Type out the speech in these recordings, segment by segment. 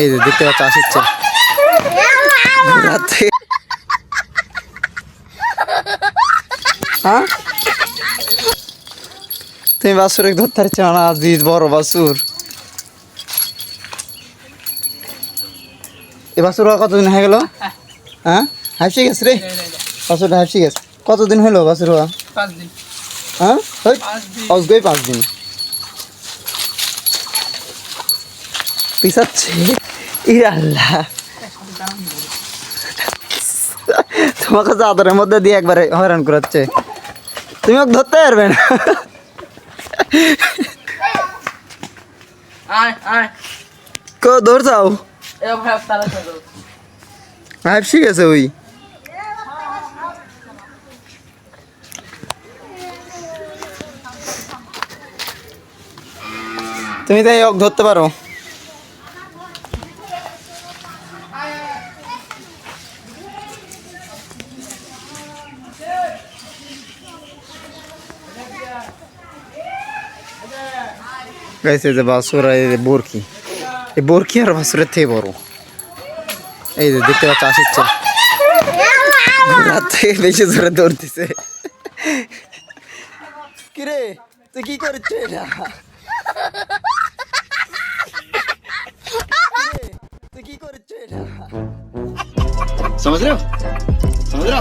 এই যে দেখতে পাচ্ছ আসিচ্ছে রাতে। হ্যাঁ? তুমি বাসুর এক ধরতে পারছ না? আজিজ বড় বাসুর। এ বাসুর কতদিন হয়ে গেল? হ্যাঁ? হাসি গেছে রে? বাসুরটা হাসি গেছে। কতদিন হলো বাসুর হ্যাঁ? ওই পাঁচ দিন। ইরে আল্লাহ তোমাকে চাদরের মধ্যে দিয়ে একবারে হয়রান করাচ্ছে। তুমি ওকে ধরতে পারবে না। ওই। তুমি তাই ওক ধরতে পারো। গাইছে যে বাসুর এই যে বোরকি। এই বোরকি আর বাসুরের থেকে বড়। এই যে দেখতে পাচ্ছ আসিচ্ছে রাত থেকে বেশি জোরে দৌড় দিছে কিরে, তুই কি করছ এটা তুই কি করছ এটা সমুদ্র সমুদ্র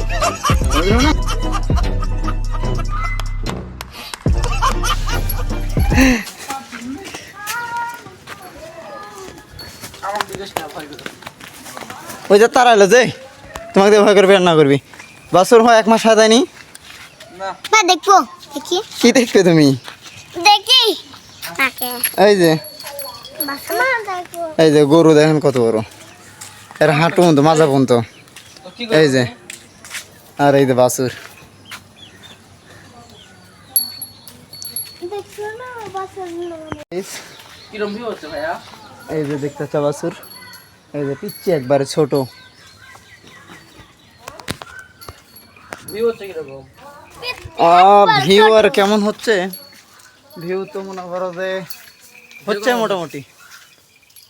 ওই যে তারা এলো যে তোমাকে ভয় করবি আর না করবি। বাসুর হয় এক মাস সাদায়নি না। দেখব দেখি। কি দেখবে তুমি? দেখি। এই যে এই যে গরু দেখেন কত বড়। এর হাঁটু মতো মাজা পর্যন্ত তো কি এই যে আর এই যে বাসুর। দেখছ না বাসনা কিরম ভিউ হচ্ছে ভাইয়া? এই যে দেখতে বাসুর। এই যে পিচ্ছি একবারে ছোট। ভিউ হচ্ছে কীরকম? ভিউ আর কেমন হচ্ছে? ভিউ তো মনে করো যে হচ্ছে মোটামুটি।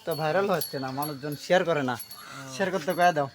তো ভাইরাল হচ্ছে না মানুষজন শেয়ার করে না। শেয়ার করতে কয়ে দাও।